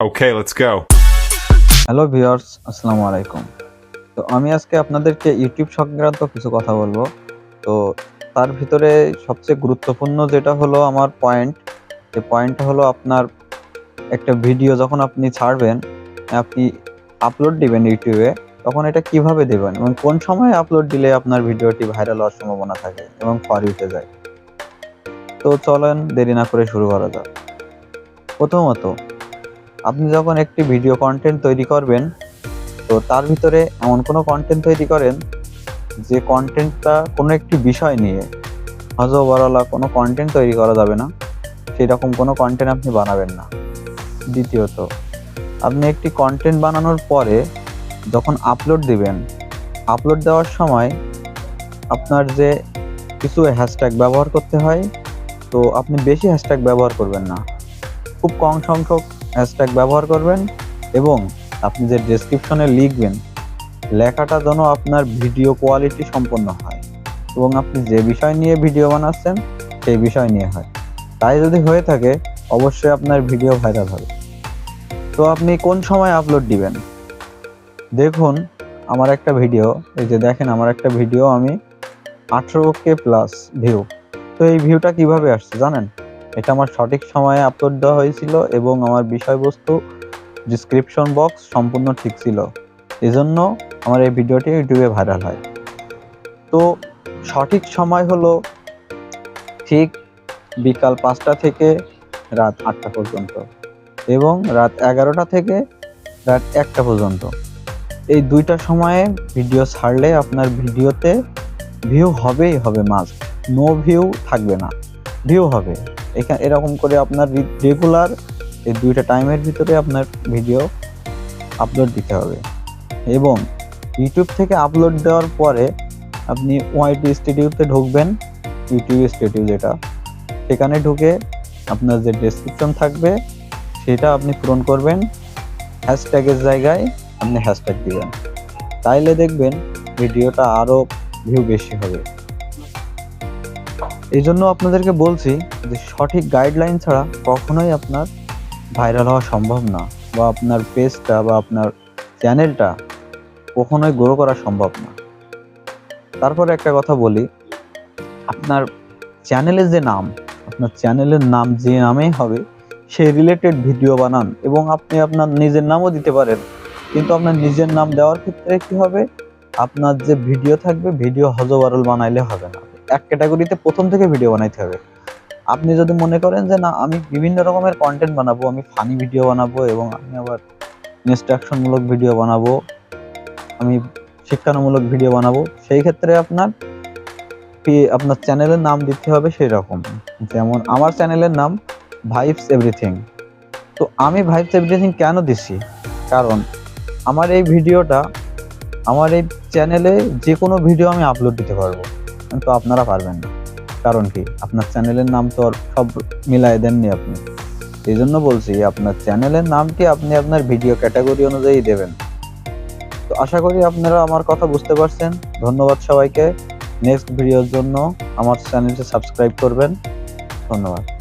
Okay, let's go. Hello viewers আসসালামু আলাইকুম তো আমি আজকে আপনাদেরকে ইউটিউব সংক্রান্ত কিছু কথা বলব। তো তার ভিতরে সবচেয়ে গুরুত্বপূর্ণ যেটা হলো আমার পয়েন্ট যে পয়েন্টটা হলো আপনার একটা ভিডিও যখন আপনি ছাড়বেন আপনি আপলোড দিবেন ইউটিউবে তখন এটা কীভাবে দেবেন এবং কোন সময় আপলোড দিলে আপনার ভিডিওটি ভাইরাল হওয়ার সম্ভাবনা থাকে এবং ফর উঠে যায়। তো চলেন দেরি না করে শুরু করা যাক। প্রথমত আপনি যখন একটি ভিডিও কন্টেন্ট তৈরি করবেন, তো তার ভিতরে এমন কোনো কন্টেন্ট তৈরি করেন যে কন্টেন্টটা কোনো একটি বিষয় নিয়ে হজবরলা কোনো কন্টেন্ট তৈরি করা যাবে না। সেই রকম কোনো কন্টেন্ট আপনি বানাবেন না। দ্বিতীয়ত, আপনি একটি কন্টেন্ট বানানোর পরে যখন আপলোড দিবেন আপলোড দেওয়ার সময় আপনার যে কিছু হ্যাশট্যাগ ব্যবহার করতে হয়, তো আপনি বেশি হ্যাশট্যাগ ব্যবহার করবেন না। খুব কম সংখ্যক হ্যাশট্যাগ ব্যবহার করবেন এবং আপনি যে ডেসক্রিপশনে লিখবেন, লেখাটা যেন আপনার ভিডিও কোয়ালিটি সম্পন্ন হয় এবং আপনি যে বিষয় নিয়ে ভিডিও বানাচ্ছেন, সেই বিষয় নিয়ে হয়। তাই যদি হয়ে থাকে, অবশ্যই আপনার ভিডিও ভাইরাল হবে। তো আপনি কোন সময় আপলোড দিবেন? দেখুন, আমার একটা ভিডিও এই যে দেখেন আমার একটা ভিডিও আমি আঠেরো কে প্লাস ভিউ তো এই ভিউটা কীভাবে আসছে জানেন? এটা আমার সঠিক সময়ে আপলোড দেওয়া হয়েছিল এবং আমার বিষয়বস্তু ডিসক্রিপশন বক্স সম্পূর্ণ ঠিক ছিল। এজন্য আমার এই ভিডিওটি ইউটিউবে ভাইরাল হয়। তো সঠিক সময় হলো ঠিক বিকাল পাঁচটা থেকে রাত আটটা পর্যন্ত এবং রাত এগারোটা থেকে রাত একটা পর্যন্ত। এই দুইটা সময়ে ভিডিও ছাড়লে আপনার ভিডিওতে ভিউ হবেই হবে মাস্ট নো ভিউ থাকবে না। ভিউ হবে। এখানে এরকম করে আপনার রেগুলার এই দুইটা টাইমের ভিতরে আপনার ভিডিও আপলোড দিতে হবে। এবং ইউটিউব থেকে আপলোড দেওয়ার পরে আপনি ওয়াইটি স্টুডিওতে ঢুকবেন। ইউটিউব স্টুডিও যেটা, সেখানে ঢুকে আপনার যে ডেসক্রিপশন থাকবে, সেটা আপনি পূরণ করবেন। হ্যাশট্যাগের জায়গায় আপনি হ্যাশট্যাগ দিবেন। তাইলে দেখবেন ভিডিওটা আরও ভিউ বেশি হবে। এই জন্য আপনাদেরকে বলছি যে সঠিক গাইডলাইন ছাড়া কখনোই আপনার ভাইরাল হওয়া সম্ভব না বা আপনার পেজটা বা আপনার চ্যানেলটা কখনোই গ্রো করা সম্ভব না। তারপরে একটা কথা বলি, আপনার চ্যানেলের যে নাম, আপনার চ্যানেলের নাম যে নামেই হবে সেই রিলেটেড ভিডিও বানান এবং আপনি আপনার নিজের নামও দিতে পারেন। কিন্তু আপনার নিজের নাম দেওয়ার ক্ষেত্রে কি হবে? আপনার যে ভিডিও থাকবে, ভিডিও হজবারল বানাইলে হবে না। এক ক্যাটাগরিতে প্রথম থেকে ভিডিও বানাইতে হবে। আপনি যদি মনে করেন যে, না, আমি বিভিন্ন রকমের কন্টেন্ট বানাবো, আমি ফানি ভিডিও বানাবো এবং আমি আবার ইনস্ট্রাকশনমূলক ভিডিও বানাবো, আমি শিক্ষানুমূলক ভিডিও বানাবো, সেই ক্ষেত্রে আপনার আপনার চ্যানেলের নাম দিতে হবে সেই রকম যেমন আমার চ্যানেলের নাম ভাইবস এভরিথিং তো আমি ভাইবস এভরিথিং কেন দিছি? কারণ আমার এই ভিডিওটা আমার এই চ্যানেলে যে কোনো ভিডিও আমি আপলোড দিতে পারব। কিন্তু আপনারা পারবেন না। কারণ কি? আপনার চ্যানেলের নাম তো আর সব মিলাই দেননি আপনি। এই জন্য বলছি, আপনার চ্যানেলের নামটি আপনি আপনার ভিডিও ক্যাটাগরি অনুযায়ী দেবেন? তো আশা করি আপনারা আমার কথা বুঝতে পারছেন। ধন্যবাদ সবাইকে। নেক্সট ভিডিওর জন্য আমার চ্যানেলটি সাবস্ক্রাইব করবেন। ধন্যবাদ।